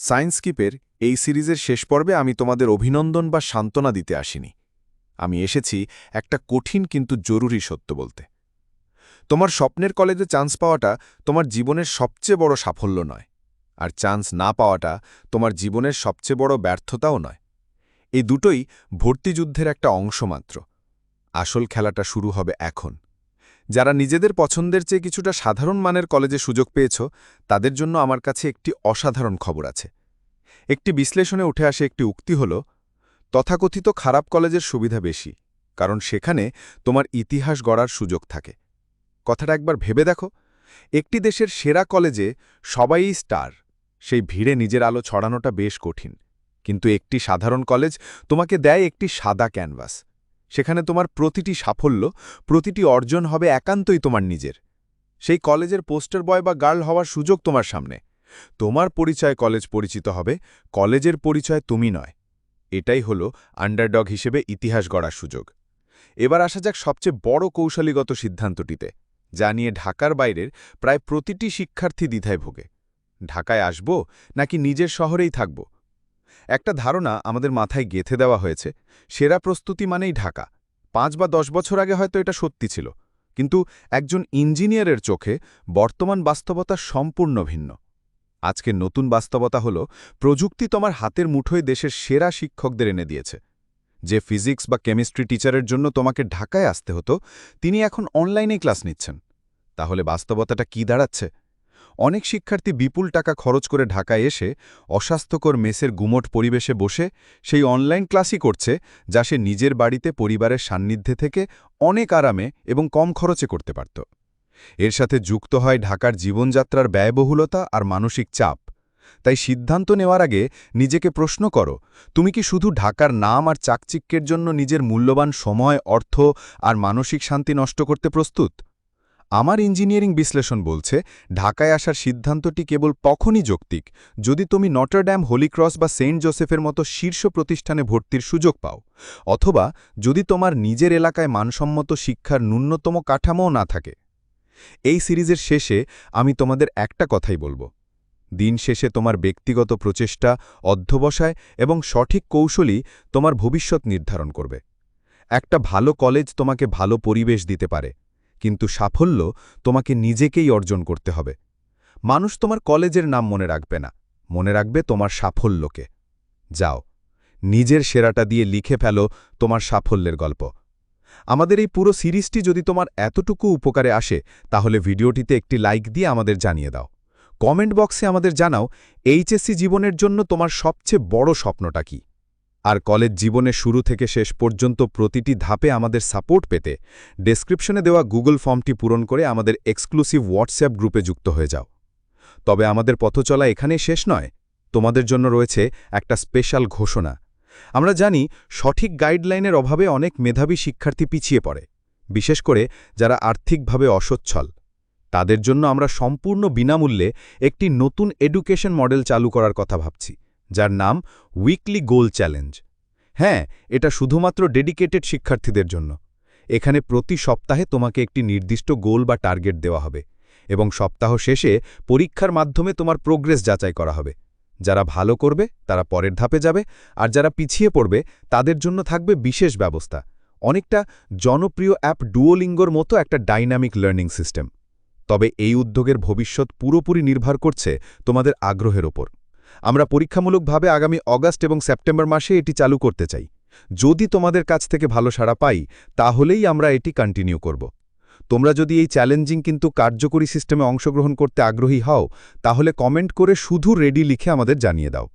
সায়েন্সকিপের এই সিরিজের শেষ পর্বে আমি তোমাদের অভিনন্দন বা সান্ত্বনা দিতে আসিনি। আমি এসেছি একটা কঠিন কিন্তু জরুরি সত্য বলতে। তোমার স্বপ্নের কলেজে চান্স পাওয়াটা তোমার জীবনের সবচেয়ে বড় সাফল্য নয়, আর চান্স না পাওয়াটা তোমার জীবনের সবচেয়ে বড় ব্যর্থতাও নয়। এই দুটোই ভর্তিযুদ্ধের একটা অংশ মাত্র। আসল খেলাটা শুরু হবে এখন। যারা নিজেদের পছন্দের চেয়ে কিছুটা সাধারণ মানের কলেজে সুযোগ পেয়েছ, তাদের জন্য আমার কাছে একটি অসাধারণ খবর আছে। একটি বিশ্লেষণে উঠে আসে একটি উক্তি হল, তথাকথিত খারাপ কলেজের সুবিধা বেশি, কারণ সেখানে তোমার ইতিহাস গড়ার সুযোগ থাকে। কথাটা একবার ভেবে দেখো, একটি দেশের সেরা কলেজে সবাই স্টার, সেই ভিড়ে নিজের আলো ছড়ানোটা বেশ কঠিন। কিন্তু একটি সাধারণ কলেজ তোমাকে দেয় একটি সাদা ক্যানভাস। সেখানে তোমার প্রতিটি সাফল্য, প্রতিটি অর্জন হবে একান্তই তোমার নিজের। সেই কলেজের পোস্টার বয় বা গার্ল হওয়ার সুযোগ তোমার সামনে। তোমার পরিচয় কলেজ পরিচিত হবে, কলেজের পরিচয় তুমি নয়। এটাই হলো আন্ডারডগ হিসেবে ইতিহাস গড়ার সুযোগ। এবার আসা যাক সবচেয়ে বড় কৌশলীগত সিদ্ধান্তটিতে, যা নিয়ে ঢাকার বাইরের প্রায় প্রতিটি শিক্ষার্থী দ্বিধায় ভোগে। ঢাকায় আসব নাকি নিজের শহরেই থাকব? একটা ধারণা আমাদের মাথায় গেথে দেওয়া হয়েছে, সেরা প্রস্তুতি মানেই ঢাকা। পাঁচ বা দশ বছর আগে হয়তো এটা সত্যি ছিল, কিন্তু একজন ইঞ্জিনিয়ারের চোখে বর্তমান বাস্তবতা সম্পূর্ণ ভিন্ন। আজকের নতুন বাস্তবতা হল, প্রযুক্তি তোমার হাতের মুঠোয় দেশের সেরা শিক্ষকদের এনে দিয়েছে। যে ফিজিক্স বা কেমিস্ট্রি টিচারের জন্য তোমাকে ঢাকায় আসতে হতো, তিনি এখন অনলাইনে ক্লাস নিচ্ছেন। তাহলে বাস্তবতাটা কি দাঁড়াচ্ছে? অনেক শিক্ষার্থী বিপুল টাকা খরচ করে ঢাকায় এসে অস্বাস্থ্যকর মেসের গুমট পরিবেশে বসে সেই অনলাইন ক্লাসই করছে, যা সে নিজের বাড়িতে পরিবারের সান্নিধ্যে থেকে অনেক আরামে এবং কম খরচে করতে পারত। এর সাথে যুক্ত হয় ঢাকার জীবনযাত্রার ব্যয়বহুলতা আর মানসিক চাপ। তাই সিদ্ধান্ত নেওয়ার আগে নিজেকে প্রশ্ন করো, তুমি কি শুধু ঢাকার নাম আর চাকচিক্যের জন্য নিজের মূল্যবান সময়, অর্থ আর মানসিক শান্তি নষ্ট করতে প্রস্তুত? আমার ইঞ্জিনিয়ারিং বিশ্লেষণ বলছে, ঢাকায় আসার সিদ্ধান্তটি কেবল তখনই যৌক্তিক যদি তুমি নটারড্যাম হোলিক্রস বা সেন্ট জোসেফের মতো শীর্ষ প্রতিষ্ঠানে ভর্তির সুযোগ পাও। অথবা যদি তোমার নিজের এলাকায় মানসম্মত শিক্ষার ন্যূনতম কাঠামোও না থাকে। এই সিরিজের শেষে আমি তোমাদের একটা কথাই বলব। দিন শেষে তোমার ব্যক্তিগত প্রচেষ্টা, অধ্যবসায় এবং সঠিক কৌশলই তোমার ভবিষ্যৎ নির্ধারণ করবে। একটা ভালো কলেজ তোমাকে ভালো পরিবেশ দিতে পারে। কিন্তু সাফল্য তোমাকে নিজেকেই অর্জন করতে হবে। মানুষ তোমার কলেজের নাম মনে রাখবে না, মনে রাখবে তোমার সাফল্যকে। যাও, নিজের সেরাটা দিয়ে লিখে ফেলো তোমার সাফল্যের গল্প। আমাদের এই পুরো সিরিজটি যদি তোমার এতটুকু উপকারে আসে, তাহলে ভিডিওটিতে একটি লাইক দিয়ে আমাদের জানিয়ে দাও। কমেন্ট বক্সে আমাদের জানাও, এইচএসসি জীবনের জন্য তোমার সবচেয়ে বড় স্বপ্নটা কি? আর কলেজ জীবনের শুরু থেকে শেষ পর্যন্ত প্রতিটি ধাপে আমাদের সাপোর্ট পেতে ডেসক্রিপশনে দেওয়া গুগল ফর্মটি পূরণ করে আমাদের এক্সক্লুসিভ হোয়াটসঅ্যাপ গ্রুপে যুক্ত হয়ে যাও। তবে আমাদের পথচলা এখানেই শেষ নয়। তোমাদের জন্য রয়েছে একটা স্পেশাল ঘোষণা। আমরা জানি সঠিক গাইডলাইনের অভাবে অনেক মেধাবী শিক্ষার্থী পিছিয়ে পড়ে, বিশেষ করে যারা আর্থিকভাবে অসচ্ছল। তাদের জন্য আমরা সম্পূর্ণ বিনামূল্যে একটি নতুন এডুকেশন মডেল চালু করার কথা ভাবছি। যার নাম উইকলি গোল চ্যালেঞ্জ হ্যাঁ এটা শুধুমাত্র ডেডিকেটেড শিক্ষার্থীদের জন্য। এখানে প্রতি সপ্তাহে তোমাকে একটি নির্দিষ্ট গোল বা টার্গেট দেওয়া হবে এবং সপ্তাহ শেষে পরীক্ষার মাধ্যমে তোমার প্রোগ্রেস যাচাই করা হবে। যারা ভালো করবে, তারা পরের ধাপে যাবে, আর যারা পিছিয়ে পড়বে, তাদের জন্য থাকবে বিশেষ ব্যবস্থা। অনেকটা জনপ্রিয় অ্যাপ ডুওলিঙ্গোর মতো একটা ডাইনামিক লার্নিং সিস্টেম তবে এই উদ্যোগের ভবিষ্যৎ পুরোপুরি নির্ভর করছে তোমাদের আগ্রহের ওপর। আমরা পরীক্ষামূলকভাবে আগামী অগাস্ট এবং সেপ্টেম্বর মাসে এটি চালু করতে চাই। যদি তোমাদের কাছ থেকে ভালো সাড়া পাই, তাহলেই আমরা এটি কন্টিনিউ করব। তোমরা যদি এই চ্যালেঞ্জিং কিন্তু কার্যকরী সিস্টেমে অংশগ্রহণ করতে আগ্রহী হও, তাহলে কমেন্ট করে শুধু রেডি লিখে আমাদের জানিয়ে দাও।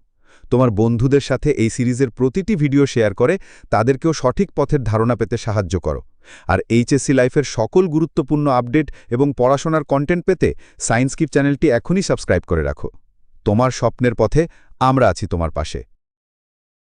তোমার বন্ধুদের সাথে এই সিরিজের প্রতিটি ভিডিও শেয়ার করে, তাদেরকেও সঠিক পথের ধারণা পেতে সাহায্য করো। আর এইচএসসি লাইফের সকল গুরুত্বপূর্ণ আপডেট এবং পড়াশোনার কন্টেন্ট পেতে সায়েন্স কিপ চ্যানেলটি এখনই সাবস্ক্রাইব করে রাখো। তোমার স্বপ্নের পথে আমরা আছি তোমার পাশে।